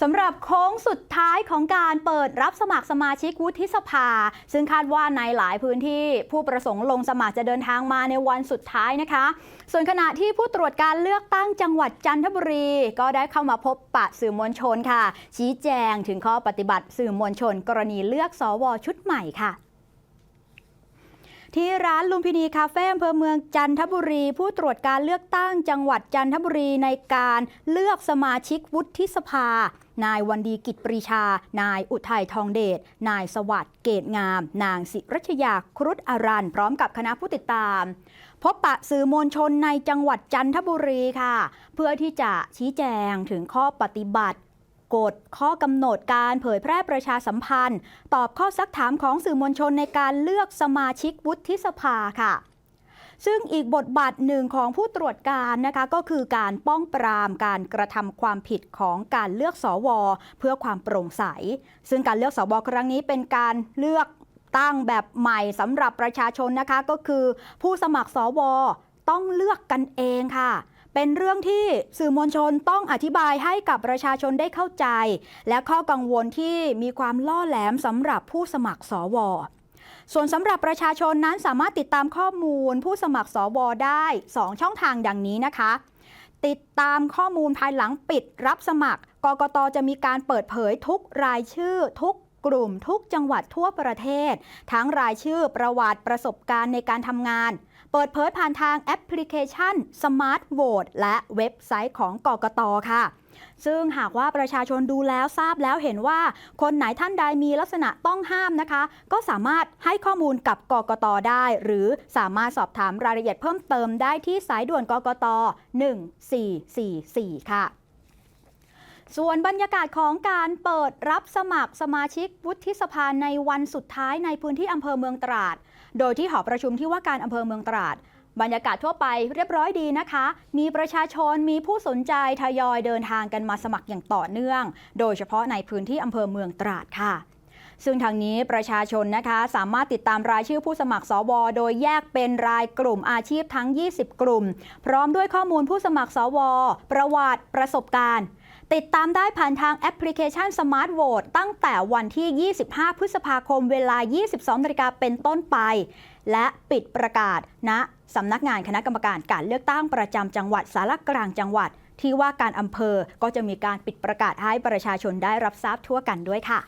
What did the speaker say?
สำหรับโค้งสุดท้ายของการเปิดรับสมัครสมาชิกวุฒิสภา ซึ่งคาดว่าในหลายพื้นที่ผู้ประสงค์ลงสมัครจะเดินทางมาในวันสุดท้ายนะคะ ส่วนขณะที่ผู้ตรวจการเลือกตั้งจังหวัดจันทบุรี ก็ได้เข้ามาพบปะสื่อมวลชนค่ะ ชี้แจงถึงข้อปฏิบัติสื่อมวลชน กรณีเลือกสวชุดใหม่ค่ะ ที่ร้านลุมพินีคาเฟ่อำเภอเมืองจันทบุรี ผู้ตรวจการเลือกตั้งจังหวัดจันทบุรีในการเลือกสมาชิกวุฒิสภา นายวันดีกิจปรีชา นายอุทัยทองเดช นายสวัสดิ์เกตงาม นางศิรัชยาครุฑอารันพร้อมกับคณะผู้ติดตาม พบปะสื่อมวลชนในจังหวัดจันทบุรีค่ะ เพื่อที่จะชี้แจงถึงข้อปฏิบัติ กฎ ข้อกำหนดการเผยแพร่ประชาสัมพันธ์ ตอบข้อซักถามของสื่อมวลชนในการเลือกสมาชิกวุฒิสภาค่ะซึ่งอีกบทบาทหนึ่งของผู้ตรวจการนะคะก็คือการป้องปรามการกระทำความผิดของการเลือกสวเพื่อความโปร่งใส ซึ่งการเลือกสวครั้งนี้เป็นการเลือกตั้งแบบใหม่สำหรับประชาชนนะคะก็คือ ผู้สมัครสวต้องเลือกกันเองค่ะ เป็นเรื่องที่สื่อมวลชนต้องอธิบายให้กับประชาชนได้เข้าใจ และข้อกังวลที่มีความล่อแหลมสำหรับผู้สมัครสวส่วนสำหรับประชาชนนั้นสามารถติดตามข้อมูลผู้สมัครสวได้ 2 ช่องทางดังนี้นะคะ ติดตามข้อมูลภายหลังปิดรับสมัคร กกตจะมีการเปิดเผยทุกรายชื่อทุก กลุ่มทุกจังหวัดทั่วประเทศ ทั้งรายชื่อประวัติประสบการณ์ในการทำงาน เปิดเผยผ่านทางแอปพลิเคชัน Smart Vote และเว็บไซต์ของกกตค่ะ ซึ่งหากว่าประชาชนดูแล้วทราบแล้วเห็นว่า คนไหนท่านใดมีลักษณะต้องห้ามนะคะ ก็สามารถให้ข้อมูลกับกกตได้ หรือสามารถสอบถามรายละเอียดเพิ่มเติมได้ที่สายด่วนกกต 1444 ค่ะ ส่วนบรรยากาศของการเปิดรับสมัครสมาชิกวุฒิสภาในวันสุดท้ายในพื้นที่อำเภอเมืองตราด โดยที่หอประชุมที่ว่าการอำเภอเมืองตราด บรรยากาศทั่วไปเรียบร้อยดีนะคะ มีประชาชนมีผู้สนใจทยอยเดินทางกันมาสมัครอย่างต่อเนื่อง โดยเฉพาะในพื้นที่อำเภอเมืองตราดค่ะซึ่งทางนี้ประชาชนนะคะสามารถติดตามรายชื่อผู้สมัครสวโดยแยกเป็นรายกลุ่มอาชีพทั้ง 20 กลุ่ม พร้อมด้วยข้อมูลผู้สมัครสว ประวัติประสบการณ์ ติดตามได้ผ่านทางแอปพลิเคชัน Smart Vote ตั้งแต่วันที่ 25 พฤษภาคมเวลา 22นาฬิกาเป็นต้นไป และปิดประกาศณสำนักงานคณะกรรมการการเลือกตั้งประจำจังหวัดสารกลางจังหวัด ที่ว่าการอำเภอก็จะมีการปิดประกาศให้ประชาชนได้รับทราบทั่วกันด้วยค่ะ